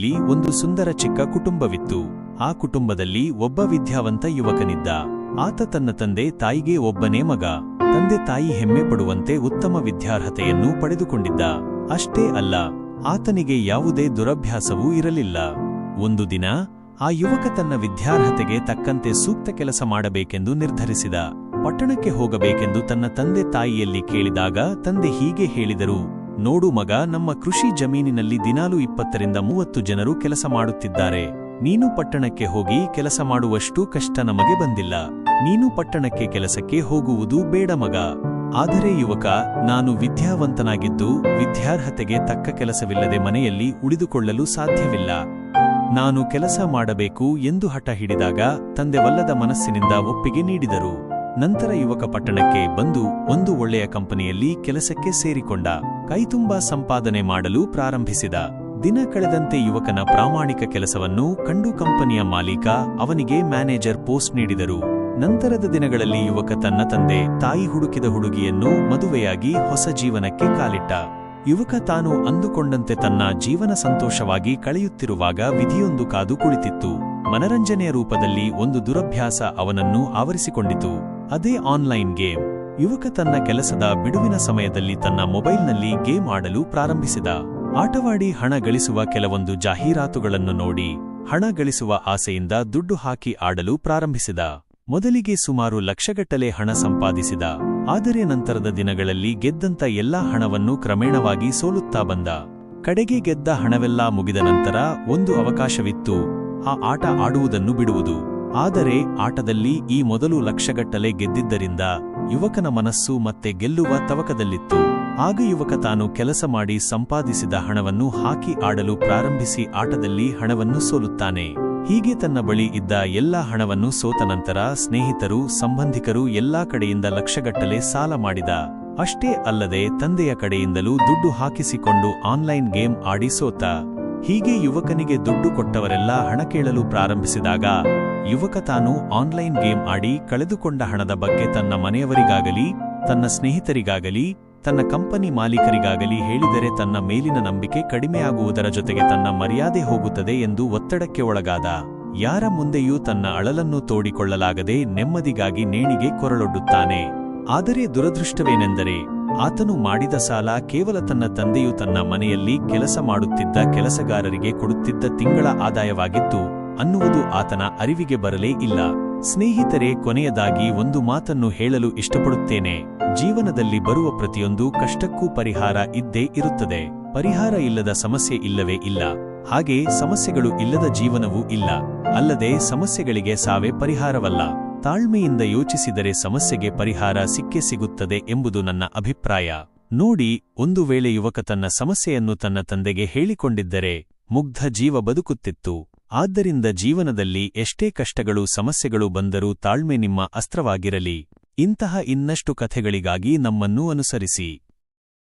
ಅಲ್ಲಿ ಒಂದು ಸುಂದರ ಚಿಕ್ಕ ಕುಟುಂಬವಿತ್ತು. ಆ ಕುಟುಂಬದಲ್ಲಿ ಒಬ್ಬ ವಿದ್ಯಾವಂತ ಯುವಕನಿದ್ದ. ಆತ ತನ್ನ ತಂದೆ ತಾಯಿಗೆ ಒಬ್ಬನೇ ಮಗ. ತಂದೆ ತಾಯಿ ಹೆಮ್ಮೆ ಪಡುವಂತೆ ಉತ್ತಮ ವಿದ್ಯಾರ್ಹತೆಯನ್ನು ಪಡೆದುಕೊಂಡಿದ್ದ. ಅಷ್ಟೇ ಅಲ್ಲ, ಆತನಿಗೆ ಯಾವುದೇ ದುರಭ್ಯಾಸವೂ ಇರಲಿಲ್ಲ. ಒಂದು ದಿನ, ಆ ಯುವಕ ತನ್ನ ವಿದ್ಯಾರ್ಹತೆಗೆ ತಕ್ಕಂತೆ ಸೂಕ್ತ ಕೆಲಸ ಮಾಡಬೇಕೆಂದು ನಿರ್ಧರಿಸಿದ. ಪಟ್ಟಣಕ್ಕೆ ಹೋಗಬೇಕೆಂದು ತನ್ನ ತಂದೆ ತಾಯಿಯಲ್ಲಿ ಕೇಳಿದಾಗ ತಂದೆ ಹೀಗೆ ಹೇಳಿದರು ನೋಡು ಮಗ, ನಮ್ಮ ಕೃಷಿ ಜಮೀನಿನಲ್ಲಿ ದಿನಾಲು ಇಪ್ಪತ್ತರಿಂದ ಮೂವತ್ತು ಜನರು ಕೆಲಸ ಮಾಡುತ್ತಿದ್ದಾರೆ. ನೀನು ಪಟ್ಟಣಕ್ಕೆ ಹೋಗಿ ಕೆಲಸ ಮಾಡುವಷ್ಟು ಕಷ್ಟ ನಮಗೆ ಬಂದಿಲ್ಲ. ನೀನು ಪಟ್ಟಣಕ್ಕೆ ಕೆಲಸಕ್ಕೆ ಹೋಗುವುದು ಬೇಡ ಮಗ. ಆದರೆ ಯುವಕ, ನಾನು ವಿದ್ಯಾವಂತನಾಗಿದ್ದು ವಿದ್ಯಾರ್ಹತೆಗೆ ತಕ್ಕ ಕೆಲಸವಿಲ್ಲದೆ ಮನೆಯಲ್ಲಿ ಉಳಿದುಕೊಳ್ಳಲು ಸಾಧ್ಯವಿಲ್ಲ. ನಾನು ಕೆಲಸ ಮಾಡಬೇಕು ಎಂದು ಹಠ ಹಿಡಿದಾಗ ತಂದೆವಲ್ಲದ ಮನಸ್ಸಿನಿಂದ ಒಪ್ಪಿಗೆ ನೀಡಿದರು. ನಂತರ ಯುವಕ ಪಟ್ಟಣಕ್ಕೆ ಬಂದು ಒಂದು ಒಳ್ಳೆಯ ಕಂಪನಿಯಲ್ಲಿ ಕೆಲಸಕ್ಕೆ ಸೇರಿಕೊಂಡ, ಕೈತುಂಬ ಸಂಪಾದನೆ ಮಾಡಲು ಪ್ರಾರಂಭಿಸಿದ, ದಿನ ಕಳೆದಂತೆ ಯುವಕನ ಪ್ರಾಮಾಣಿಕ ಕೆಲಸವನ್ನು ಕಂಡು ಕಂಪನಿಯ ಮಾಲೀಕ ಅವನಿಗೆ ಮ್ಯಾನೇಜರ್ ಪೋಸ್ಟ್ ನೀಡಿದರು. ನಂತರದ ದಿನಗಳಲ್ಲಿ ಯುವಕ ತನ್ನ ತಂದೆ, ತಾಯಿ ಹುಡುಕಿದ ಹುಡುಗಿಯನ್ನು ಮದುವೆಯಾಗಿ ಹೊಸ ಜೀವನಕ್ಕೆ ಕಾಲಿಟ್ಟ. ಯುವಕ ತಾನು ಅಂದುಕೊಂಡಂತೆ ತನ್ನ ಜೀವನ ಸಂತೋಷವಾಗಿ ಕಳೆಯುತ್ತಿರುವಾಗ ವಿಧಿಯೊಂದು ಕಾದು ಕುಳಿತಿತ್ತು. ಮನರಂಜನೆಯ ರೂಪದಲ್ಲಿ ಒಂದು ದುರಭ್ಯಾಸ ಅವನನ್ನು ಆವರಿಸಿಕೊಂಡಿತು. ಅದೇ ಆನ್ಲೈನ್ ಗೇಮ್. ಯುವಕ ತನ್ನ ಕೆಲಸದ ಬಿಡುವಿನ ಸಮಯದಲ್ಲಿ ತನ್ನ ಮೊಬೈಲ್ನಲ್ಲಿ ಗೇಮ್ ಆಡಲು ಪ್ರಾರಂಭಿಸಿದ. ಆಟವಾಡಿ ಹಣ ಗಳಿಸುವ ಕೆಲವೊಂದು ಜಾಹೀರಾತುಗಳನ್ನು ನೋಡಿ, ಹಣ ಗಳಿಸುವ ಆಸೆಯಿಂದ ದುಡ್ಡು ಹಾಕಿ ಆಡಲು ಪ್ರಾರಂಭಿಸಿದ. ಮೊದಲಿಗೆ ಸುಮಾರು ಲಕ್ಷಗಟ್ಟಲೆ ಹಣ ಸಂಪಾದಿಸಿದ. ಆದರೆ ನಂತರದ ದಿನಗಳಲ್ಲಿ ಗೆದ್ದಂತ ಎಲ್ಲಾ ಹಣವನ್ನು ಕ್ರಮೇಣವಾಗಿ ಸೋಲುತ್ತಾ ಬಂದ. ಕಡೆಗೆ ಗೆದ್ದ ಹಣವೆಲ್ಲ ಮುಗಿದ ನಂತರ ಒಂದು ಅವಕಾಶವಿತ್ತು. ಆ ಆಟ ಆಡುವುದನ್ನು ಬಿಡುವುದು. ಆದರೆ ಆಟದಲ್ಲಿ ಈ ಮೊದಲು ಲಕ್ಷಗಟ್ಟಲೆ ಗೆದ್ದಿದ್ದರಿಂದ ಯುವಕನ ಮನಸ್ಸು ಮತ್ತೆ ಗೆಲ್ಲುವ ತವಕದಲ್ಲಿತ್ತು. ಆಗ ಯುವಕ ತಾನು ಕೆಲಸ ಮಾಡಿ ಸಂಪಾದಿಸಿದ ಹಣವನ್ನು ಹಾಕಿ ಆಡಲು ಪ್ರಾರಂಭಿಸಿ ಆಟದಲ್ಲಿ ಹಣವನ್ನು ಸೋಲುತ್ತಾನೆ. ಹೀಗೆ ತನ್ನ ಬಳಿ ಇದ್ದ ಎಲ್ಲಾ ಹಣವನ್ನು ಸೋತ ನಂತರ ಸ್ನೇಹಿತರು, ಸಂಬಂಧಿಕರು ಎಲ್ಲಾ ಕಡೆಯಿಂದ ಲಕ್ಷಗಟ್ಟಲೆ ಸಾಲ ಮಾಡಿದ. ಅಷ್ಟೇ ಅಲ್ಲದೆ ತಂದೆಯ ಕಡೆಯಿಂದಲೂ ದುಡ್ಡು ಹಾಕಿಸಿಕೊಂಡು ಆನ್ಲೈನ್ ಗೇಮ್ ಆಡಿ ಸೋತ. ಹೀಗೆ ಯುವಕನಿಗೆ ದುಡ್ಡು ಕೊಟ್ಟವರೆಲ್ಲ ಹಣ ಕೇಳಲು ಪ್ರಾರಂಭಿಸಿದಾಗ ಯುವಕ ತಾನು ಆನ್ಲೈನ್ ಗೇಮ್ ಆಡಿ ಕಳೆದುಕೊಂಡ ಹಣದ ಬಗ್ಗೆ ತನ್ನ ಮನೆಯವರಿಗಾಗಲಿ, ತನ್ನ ಸ್ನೇಹಿತರಿಗಾಗಲಿ, ತನ್ನ ಕಂಪನಿ ಮಾಲೀಕರಿಗಾಗಲಿ ಹೇಳಿದರೆ ತನ್ನ ಮೇಲಿನ ನಂಬಿಕೆ ಕಡಿಮೆಯಾಗುವುದರ ಜೊತೆಗೆ ತನ್ನ ಮರ್ಯಾದೆ ಹೋಗುತ್ತದೆ ಎಂದು ಒತ್ತಡಕ್ಕೆ ಒಳಗಾದ ಯಾರ ಮುಂದೆಯೂ ತನ್ನ ಅಳಲನ್ನು ತೋಡಿಕೊಳ್ಳಲಾಗದೆ ನೆಮ್ಮದಿಗಾಗಿ ನೇಣಿಗೆ ಕೊರಳೊಡ್ಡುತ್ತಾನೆ. ಆದರೆ ದುರದೃಷ್ಟವೇನೆಂದರೆ ಆತನು ಮಾಡಿದ ಸಾಲ ಕೇವಲ ತನ್ನ ತಂದೆಯು ತನ್ನ ಮನೆಯಲ್ಲಿ ಕೆಲಸ ಮಾಡುತ್ತಿದ್ದ ಕೆಲಸಗಾರರಿಗೆ ಕೊಡುತ್ತಿದ್ದ ತಿಂಗಳ ಆದಾಯವಾಗಿತ್ತು, ಅನ್ನುವುದು ಆತನ ಅರಿವಿಗೆ ಬರಲೇ ಇಲ್ಲ. ಸ್ನೇಹಿತರೇ, ಕೊನೆಯದಾಗಿ ಒಂದು ಮಾತನ್ನು ಹೇಳಲು ಇಷ್ಟಪಡುತ್ತೇನೆ. ಜೀವನದಲ್ಲಿ ಬರುವ ಪ್ರತಿಯೊಂದು ಕಷ್ಟಕ್ಕೂ ಪರಿಹಾರ ಇದ್ದೇ ಇರುತ್ತದೆ. ಪರಿಹಾರ ಇಲ್ಲದ ಸಮಸ್ಯೆ ಇಲ್ಲವೇ ಇಲ್ಲ. ಹಾಗೆ ಸಮಸ್ಯೆಗಳು ಇಲ್ಲದ ಜೀವನವೂ ಇಲ್ಲ. ಅಲ್ಲದೆ ಸಮಸ್ಯೆಗಳಿಗೆ ಸಾವೇ ಪರಿಹಾರವಲ್ಲ. ತಾಳ್ಮೆಯಿಂದ ಯೋಚಿಸಿದರೆ ಸಮಸ್ಯೆಗೆ ಪರಿಹಾರ ಸಿಕ್ಕೇ ಸಿಗುತ್ತದೆ ಎಂಬುದು ನನ್ನ ಅಭಿಪ್ರಾಯ. ನೋಡಿ, ಒಂದು ವೇಳೆ ಯುವಕ ತನ್ನ ಸಮಸ್ಯೆಯನ್ನು ತನ್ನ ತಂದೆಗೆ ಹೇಳಿಕೊಂಡಿದ್ದರೆ ಮುಗ್ಧ ಜೀವ ಬದುಕುತ್ತಿತ್ತು. ಆದ್ದರಿಂದ ಜೀವನದಲ್ಲಿ ಎಷ್ಟೇ ಕಷ್ಟಗಳು ಸಮಸ್ಯೆಗಳು ಬಂದರೂ ತಾಳ್ಮೆ ನಿಮ್ಮ ಅಸ್ತ್ರವಾಗಿರಲಿ. ಇಂತಹ ಇನ್ನಷ್ಟು ಕಥೆಗಳಿಗಾಗಿ ನಮ್ಮನ್ನೂ ಅನುಸರಿಸಿ.